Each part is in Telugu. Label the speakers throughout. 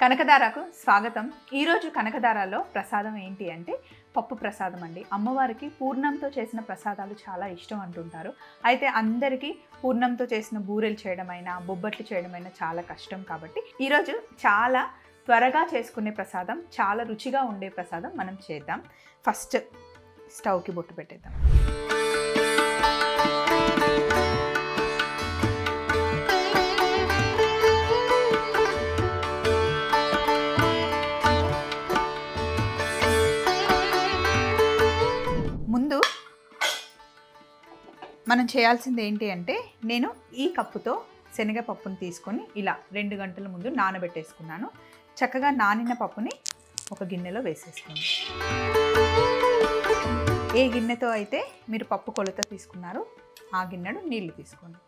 Speaker 1: కనకదారకు స్వాగతం. ఈరోజు కనకదారాలో ప్రసాదం ఏంటి అంటే పప్పు ప్రసాదం అండి. అమ్మవారికి పూర్ణంతో చేసిన ప్రసాదాలు చాలా ఇష్టం అంటుంటారు. అయితే అందరికీ పూర్ణంతో చేసిన బూరెలు చేయడమైనా బొబ్బట్లు చేయడమైనా చాలా కష్టం కాబట్టి ఈరోజు చాలా త్వరగా చేసుకునే ప్రసాదం చాలా రుచిగా ఉండే ప్రసాదం మనం చేద్దాం. ఫస్ట్ స్టవ్కి బొట్టు పెట్టేద్దాం. మనం చేయాల్సింది ఏంటి అంటే నేను ఈ కప్పుతో శనగపప్పుని తీసుకొని ఇలా రెండు గంటల ముందు నానబెట్టేసుకున్నాను. చక్కగా నానిన పప్పుని ఒక గిన్నెలో వేసేసుకోండి. ఏ గిన్నెతో అయితే మీరు పప్పు కొలత తీసుకున్నారో ఆ గిన్నెను నీళ్ళు తీసుకోండి.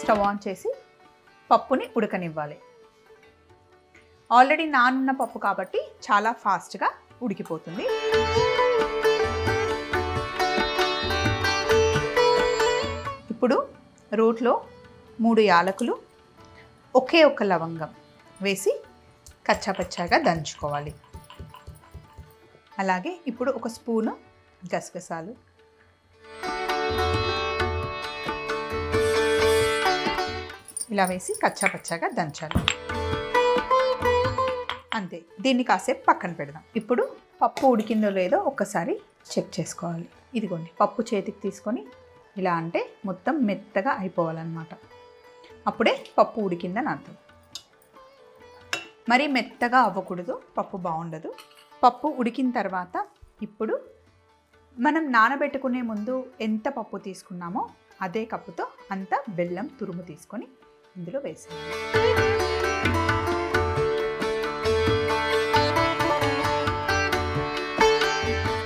Speaker 1: స్టవ్ ఆన్ చేసి పప్పుని ఉడకనివ్వాలి. ఆల్రెడీ నానున్న పప్పు కాబట్టి చాలా ఫాస్ట్గా ఉడికిపోతుంది. ఇప్పుడు రోట్లో మూడు యాలకులు ఒకే ఒక లవంగం వేసి కచ్చాపచ్చాగా దంచుకోవాలి. అలాగే ఇప్పుడు ఒక స్పూను గసగసాలు. ఇలా వేసి కచ్చాపచ్చాగా దంచాలి. అంతే దీన్ని కాసేపు పక్కన పెడదాం. ఇప్పుడు పప్పు ఉడికిందో లేదో ఒక్కసారి చెక్ చేసుకోవాలి. ఇదిగోండి పప్పు చేతికి తీసుకొని ఇలా అంటే మొత్తం మెత్తగా అయిపోవాలన్నమాట. అప్పుడే పప్పు ఉడికిందని అర్థం. మరీ మెత్తగా అవ్వకూడదు పప్పు బాగుండదు. పప్పు ఉడికిన తర్వాత ఇప్పుడు మనం నానబెట్టుకునే ముందు ఎంత పప్పు తీసుకున్నామో అదే కప్పుతో అంత బెల్లం తురుము తీసుకొని ఇందులో వేసాం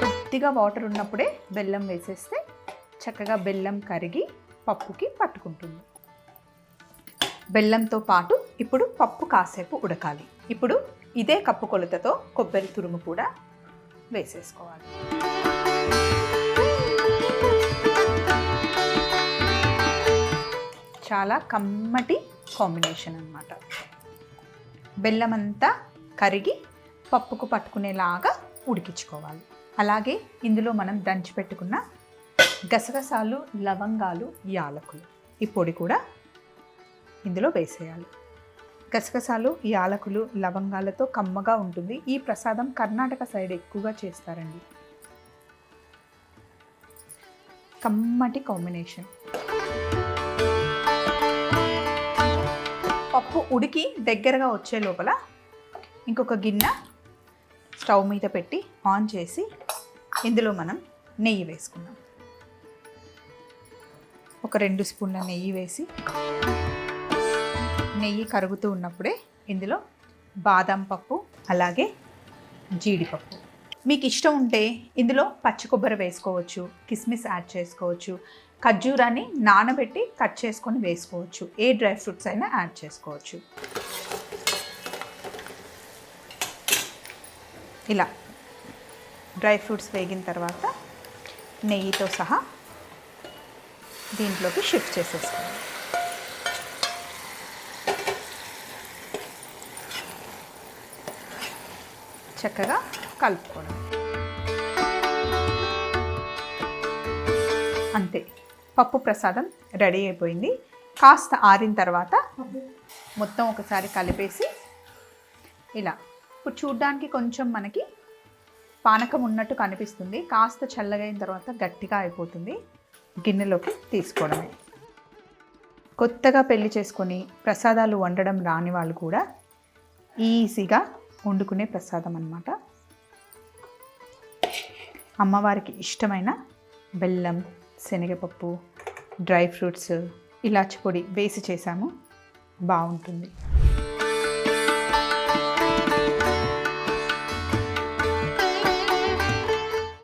Speaker 1: కొద్దిగా వాటర్ ఉన్నప్పుడే బెల్లం వేసేస్తే చక్కగా బెల్లం కరిగి పప్పుకి పట్టుకుంటుంది. బెల్లంతో పాటు ఇప్పుడు పప్పు కాసేపు ఉడకాలి. ఇప్పుడు ఇదే కప్పు కొలతతో కొబ్బరి తురుము కూడా వేసేసుకోవాలి. చాలా కమ్మటి కాంబినేషన్ అన్నమాట. బెల్లం అంతా కరిగి పప్పుకు పట్టుకునేలాగా ఉడికించుకోవాలి. అలాగే ఇందులో మనం దంచి పెట్టుకున్న గసగసాలు లవంగాలు యాలకులు. ఈ పొడి కూడా ఇందులో వేసేయాలి. గసగసాలు యాలకులు లవంగాలతో కమ్మగా ఉంటుంది. ఈ ప్రసాదం కర్ణాటక సైడ్ ఎక్కువగా చేస్తారండి. కమ్మటి కాంబినేషన్. పప్పు ఉడికి దగ్గరగా వచ్చే లోపల ఇంకొక గిన్నె స్టవ్ మీద పెట్టి ఆన్ చేసి ఇందులో మనం నెయ్యి వేసుకున్నాం ఒక రెండు స్పూన్ల నెయ్యి వేసి నెయ్యి కరుగుతూ ఉన్నప్పుడే ఇందులో బాదం పప్పు అలాగే జీడిపప్పు. మీకు ఇష్టం ఉంటే ఇందులో పచ్చి కొబ్బరి వేసుకోవచ్చు కిస్మిస్ యాడ్ చేసుకోవచ్చు ఖర్జూరాన్ని నానబెట్టి కట్ చేసుకొని వేసుకోవచ్చు ఏ డ్రై ఫ్రూట్స్ అయినా యాడ్ చేసుకోవచ్చు. ఇలా డ్రై ఫ్రూట్స్ వేగిన తర్వాత నెయ్యితో సహా దీంట్లోకి షిఫ్ట్ చేసేస్తాను చక్కగా కలుపుకోవడం. అంతే పప్పు ప్రసాదం రెడీ అయిపోయింది. కాస్త ఆరిన తర్వాత మొత్తం ఒకసారి కలిపేసి ఇలా ఇప్పుడు చూడ్డానికి కొంచెం మనకి పానకం ఉన్నట్టు కనిపిస్తుంది. కాస్త చల్లగైన తర్వాత గట్టిగా అయిపోతుంది. గిన్నెలోకి తీసుకోవడమే. కొత్తగా పెళ్ళి చేసుకొని ప్రసాదాలు వండడం రాని వాళ్ళు కూడా ఈజీగా వండుకునే ప్రసాదం అన్నమాట. అమ్మవారికి ఇష్టమైన బెల్లం శనగపప్పు డ్రై ఫ్రూట్స్ ఇలాచి పొడి వేసి చేసాము బాగుంటుంది.